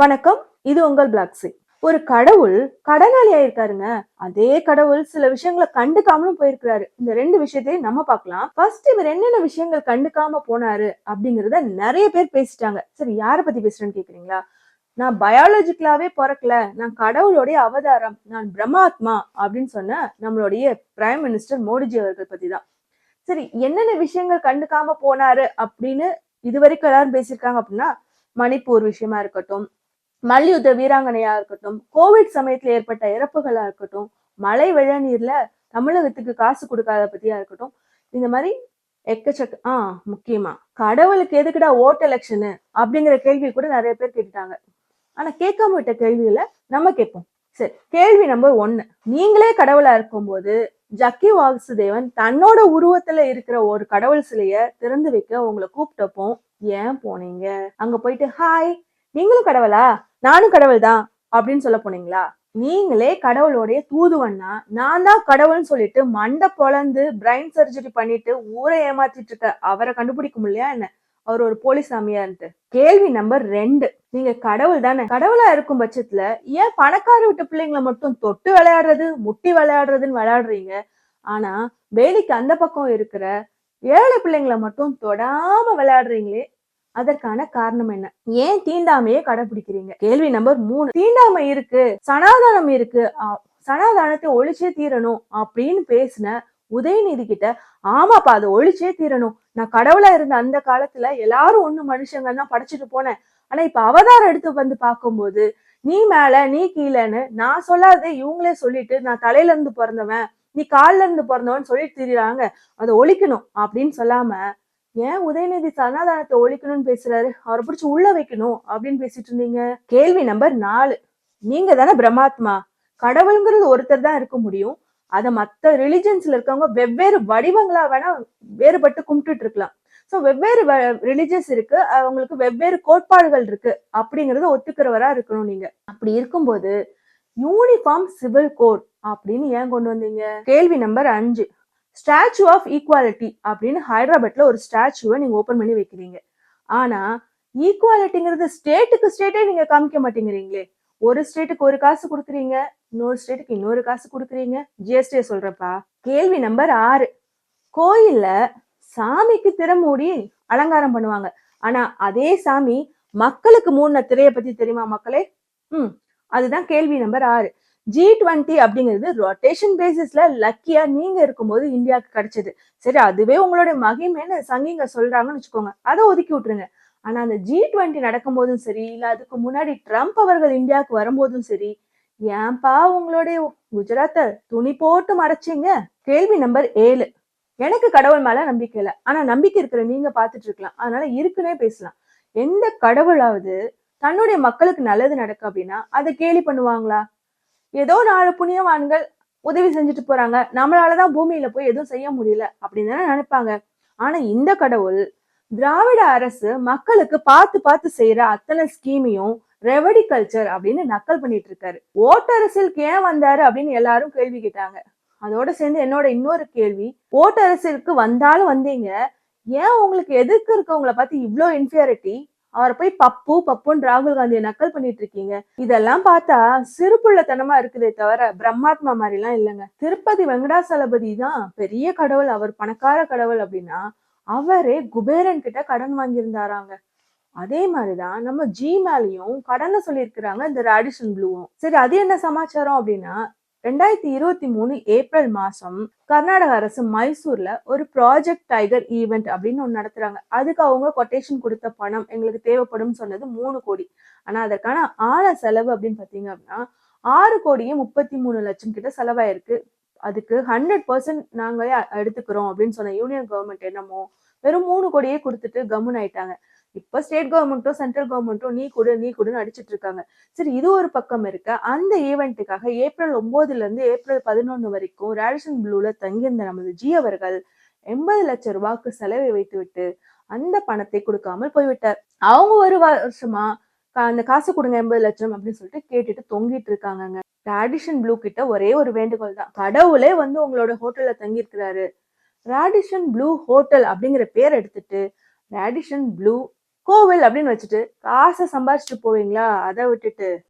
வணக்கம் இது உங்கள் பிளாக்ஸி ஒரு கடவுள் கடனாளி ஆயிருக்காருங்க அதே கடவுள் சில விஷயங்களை கண்டுக்காமலும் போயிருக்கிறாரு. இந்த ரெண்டு விஷயத்தையும் நம்ம பார்க்கலாம். ஃபர்ஸ்ட் இவர் என்னென்ன விஷயங்கள் கண்டுக்காம போனாரு அப்படிங்கறத நிறைய பேர் பேசிட்டாங்க. சரி யார பத்தி பேசுறேன்னு கேக்குறீங்களா? நான் பயாலஜிக்கலாவே பிறக்கல. நான் கடவுளுடைய அவதாரம். நான் பிரம்மாத்மா அப்படின்னு சொன்ன நம்மளுடைய பிரைம் மினிஸ்டர் மோடிஜி அவர்கள் பத்தி தான் சரி என்னென்ன விஷயங்கள் கண்டுக்காம போனாரு அப்படின்னு இதுவரைக்கும் எல்லாரும் பேசியிருக்காங்க அப்படின்னா மணிப்பூர் விஷயமா இருக்கட்டும் மல்யுத்த வீராங்கனையா இருக்கட்டும் கோவிட் சமயத்துல ஏற்பட்ட இறப்புகளா இருக்கட்டும் மழை வெள்ள நீர்ல தமிழகத்துக்கு காசு கொடுக்காத பத்தியா இருக்கட்டும் இந்த மாதிரி எக்கச்சக்க ஆ முக்கியமா. கடவுளுக்கு எதுக்குடா ஓட் எலெக்ஷனு? அப்படிங்கிற கேள்வி கூட நிறைய பேர் கேட்டுட்டாங்க. ஆனா கேட்காம விட்ட கேள்வியில நம்ம கேட்போம். சரி கேள்வி நம்பர் ஒன்னு. நீங்களே கடவுளா இருக்கும்போது ஜக்கி வாசுதேவன் தன்னோட உருவத்துல இருக்கிற ஒரு கடவுள் சிலைய திறந்து வைக்க உங்களை கூப்பிட்டப்போ ஏன் போனீங்க? அங்க போயிட்டு ஹாய் நீங்களும் கடவுளா? நானும் கடவுள் தான் அப்படின்னு சொல்ல போனீங்களா? நீங்களே கடவுளோடைய தூதுவன்னா நான் தான் கடவுள்னு சொல்லிட்டு மண்டை பொழந்து பிரைன் சர்ஜரி பண்ணிட்டு ஊரை ஏமாத்திட்டு இருக்க அவரை கண்டுபிடிக்க முடியலையா என்ன? அவர் ஒரு போலீஸ் சாமியான்ட்டு கேள்வி நம்பர் ரெண்டு. நீங்க கடவுள் தானே. கடவுளா இருக்கும் பட்சத்துல ஏன் பணக்கார விட்டு பிள்ளைங்களை மட்டும் தொட்டு விளையாடுறது முட்டி விளையாடுறதுன்னு விளையாடுறீங்க? ஆனா வேலிக்கு அந்த பக்கம் இருக்கிற ஏழை பிள்ளைங்களை மட்டும் தொடாம விளையாடுறீங்களே அதற்கான காரணம் என்ன? ஏன் தீண்டாமையே கடைபிடிக்கிறீங்க? கேள்வி நம்பர் மூணு. தீண்டாமை இருக்கு சனாதானம் இருக்கு சனாதானத்தை ஒழிச்சே தீரணும் அப்படின்னு பேசின உதயநிதி கிட்ட ஆமாப்பா அதை ஒழிச்சே தீரணும். நான் கடவுளா இருந்த அந்த காலத்துல எல்லாரும் ஒண்ணு மனுஷங்க தான் படைச்சிட்டு போனேன். ஆனா இப்ப அவதாரம் எடுத்து வந்து பார்க்கும்போது நீ மேல நீ கீழேன்னு நான் சொல்லாதே இவங்களே சொல்லிட்டு நான் தலையில இருந்து பிறந்தவன் நீ கால்ல இருந்து பிறந்தவன் சொல்லிட்டு திரியுறாங்க. அதை ஒழிக்கணும் அப்படின்னு சொல்லாம ஏன் உதயநிதி சனாதானத்தை ஒழிக்கணும்னு பேசுறாரு? அவரை பிடிச்சி உள்ள வைக்கணும் அப்படின்னு பேசிட்டு இருந்தீங்க. கேள்வி நம்பர் நாலு. நீங்க தானே பிரம்மாத்மா. கடவுளுங்கிறது ஒருத்தர் தான் இருக்க முடியும். அதை மற்ற ரிலிஜன்ஸ்ல இருக்கவங்க வெவ்வேறு வடிவங்களா வேணா வேறுபட்டு கும்பிட்டுட்டு இருக்கலாம். ஸோ வெவ்வேறு ரிலிஜியஸ் இருக்கு. அவங்களுக்கு வெவ்வேறு கோட்பாடுகள் இருக்கு. அப்படிங்கறத ஒத்துக்கிறவரா இருக்கணும் நீங்க. அப்படி இருக்கும்போது யூனிஃபார்ம் சிவில் கோட் அப்படின்னு ஏன் கொண்டு வந்தீங்க? கேள்வி நம்பர் அஞ்சு. ஸ்டாச்சு ஆஃப் ஈக்குவாலிட்டி அப்படின்னு ஹைதராபாத்ல ஒரு ஸ்டாச்சுவை நீங்க ஓபன் பண்ணி வைக்கிறீங்க. ஆனா ஈக்குவாலிட்டிங்கிறது ஸ்டேட்டுக்கு ஸ்டேட்டே நீங்க காமிக்க மாட்டேங்கிறீங்களே. ஒரு ஸ்டேட்டுக்கு ஒரு காசு கொடுக்குறீங்க இன்னொரு ஸ்டேட்டுக்கு இன்னொரு காசு கொடுக்குறீங்க. ஜிஎஸ்டி சொல்றப்பா கேள்வி நம்பர் ஆறு. கோயில்ல சாமிக்கு திறமூடி அலங்காரம் பண்ணுவாங்க. ஆனா அதே சாமி மக்களுக்கு மூணு திரைய பத்தி தெரியுமா மக்களே? ம் அதுதான் கேள்வி நம்பர் ஆறு. ஜி டுவெண்ட்டி அப்படிங்கிறது ரொட்டேஷன் பேசிஸ்ல லக்கியா நீங்க இருக்கும்போது இந்தியாவுக்கு கிடைச்சது. சரி அதுவே உங்களுடைய மகிமைன்னு சங்கிங்க சொல்றாங்கன்னு வச்சுக்கோங்க. அதை ஒதுக்கி விட்டுருங்க. ஆனா அந்த ஜி டுவெண்ட்டி நடக்கும்போதும் சரி இல்ல அதுக்கு முன்னாடி ட்ரம்ப் அவர்கள் இந்தியாவுக்கு வரும்போதும் சரி ஏன்பா உங்களுடைய குஜராத்தை துணி போட்டு மறைச்சீங்க? கேள்வி நம்பர் ஏழு. எனக்கு கடவுள் மேல நம்பிக்கை இல்லை. ஆனா நம்பிக்கை இருக்கிற நீங்க பாத்துட்டு இருக்கலாம். அதனால இருக்குன்னே பேசலாம். எந்த கடவுளாவது தன்னுடைய மக்களுக்கு நல்லது நடக்கு அப்படின்னா அதை கேலி பண்ணுவாங்களா? ஏதோ நாலு புண்ணியவான்கள் உதவி செஞ்சுட்டு போறாங்க. நம்மளாலதான் பூமியில போய் எதுவும் செய்ய முடியல அப்படின்னு தானே நினைப்பாங்க. ஆனா இந்த கடவுள் திராவிட அரசு மக்களுக்கு பார்த்து பார்த்து செய்யற அத்தனை ஸ்கீமையும் ரெவடி கல்ச்சர் அப்படின்னு நக்கல் பண்ணிட்டு இருக்காரு. ஓட்டரசியலுக்கு ஏன் வந்தாரு அப்படின்னு எல்லாரும் கேள்வி கேட்டாங்க. அதோட சேர்ந்து என்னோட இன்னொரு கேள்வி ஓட்டரசியலுக்கு வந்தாலும் வந்தீங்க. ஏன் உங்களுக்கு எதிர்க்கு இருக்கவங்களை பார்த்து இவ்வளோ இன்ஃபியாரிட்டி அவரை போய் பப்பு பப்புன்னு ராகுல் காந்தியை நக்கல் பண்ணிட்டு இருக்கீங்க இதெல்லாம் பார்த்தா சிறுபுள்ளத்தனமா இருக்குதே தவிர பிரம்மாத்மா மாதிரிலாம் இல்லைங்க. திருப்பதி வெங்கடாசலபதி தான் பெரிய கடவுள் அவர் பணக்கார கடவுள் அப்படின்னா அவரே குபேரன் கிட்ட கடன் வாங்கியிருந்தாராங்க. அதே மாதிரிதான் நம்ம ஜி மேலையும் கடனை சொல்லியிருக்கிறாங்க இந்த ராடிஷன் ப்ளூவும். சரி அது என்ன சமாச்சாரம் அப்படின்னா ரெண்டாயிரத்தி இருபத்தி மூணு ஏப்ரல் மாசம் கர்நாடக அரசு மைசூர்ல ஒரு ப்ராஜெக்ட் டைகர் ஈவெண்ட் அப்படின்னு ஒன்று நடத்துறாங்க. அதுக்கு அவங்க கொட்டேஷன் கொடுத்த பணம் எங்களுக்கு தேவைப்படும் சொன்னது மூணு கோடி. ஆனா அதற்கான ஆழ செலவு அப்படின்னு பாத்தீங்க அப்படின்னா ஆறு கோடியே முப்பத்தி மூணு லட்சம் கிட்ட செலவாயிருக்கு. அதுக்கு ஹண்ட்ரட் பர்சன்ட் நாங்களே எடுத்துக்கிறோம் அப்படின்னு சொன்ன யூனியன் கவர்மெண்ட் என்னமோ வெறும் மூணு கோடியே கொடுத்துட்டு கம்முன் ஆயிட்டாங்க. இப்ப ஸ்டேட் கவர்மெண்ட்டும் சென்ட்ரல் கவர்மெண்ட்டும் நீ கொடு நீ கொடுன்னு அடிச்சிட்டு இருக்காங்க. சரி இது ஒரு பக்கம் இருக்க. அந்த ஈவெண்ட்டுக்காக ஏப்ரல் ஒன்பதுல இருந்து ஏப்ரல் பதினொன்னு வரைக்கும் ரேடிஷன் ப்ளூல தங்கியிருந்த நமது ஜி அவர்கள் எண்பது லட்சம் ரூபாய்க்கு செலவை வைத்துவிட்டு அந்த பணத்தை கொடுக்காமல் போய்விட்டார். அவங்க ஒரு வருஷமா அந்த காசு கொடுங்க எண்பது லட்சம் அப்படின்னு சொல்லிட்டு கேட்டுட்டு தொங்கிட்டு இருக்காங்க ராடிஷன் ப்ளூ கிட்ட ஒரே ஒரு வேண்டுகோள் தான். கடவுளே வந்து உங்களோட ஹோட்டல்ல தங்கி இருக்கிறாரு ராடிஷன் ப்ளூ ஹோட்டல் அப்படிங்கிற பேர் எடுத்துட்டு ரேடிஷன் ப்ளூ கோவில் அப்படின்னு வச்சுட்டு காசை சம்பாரிச்சுட்டு போவீங்களா? அதை விட்டுட்டு.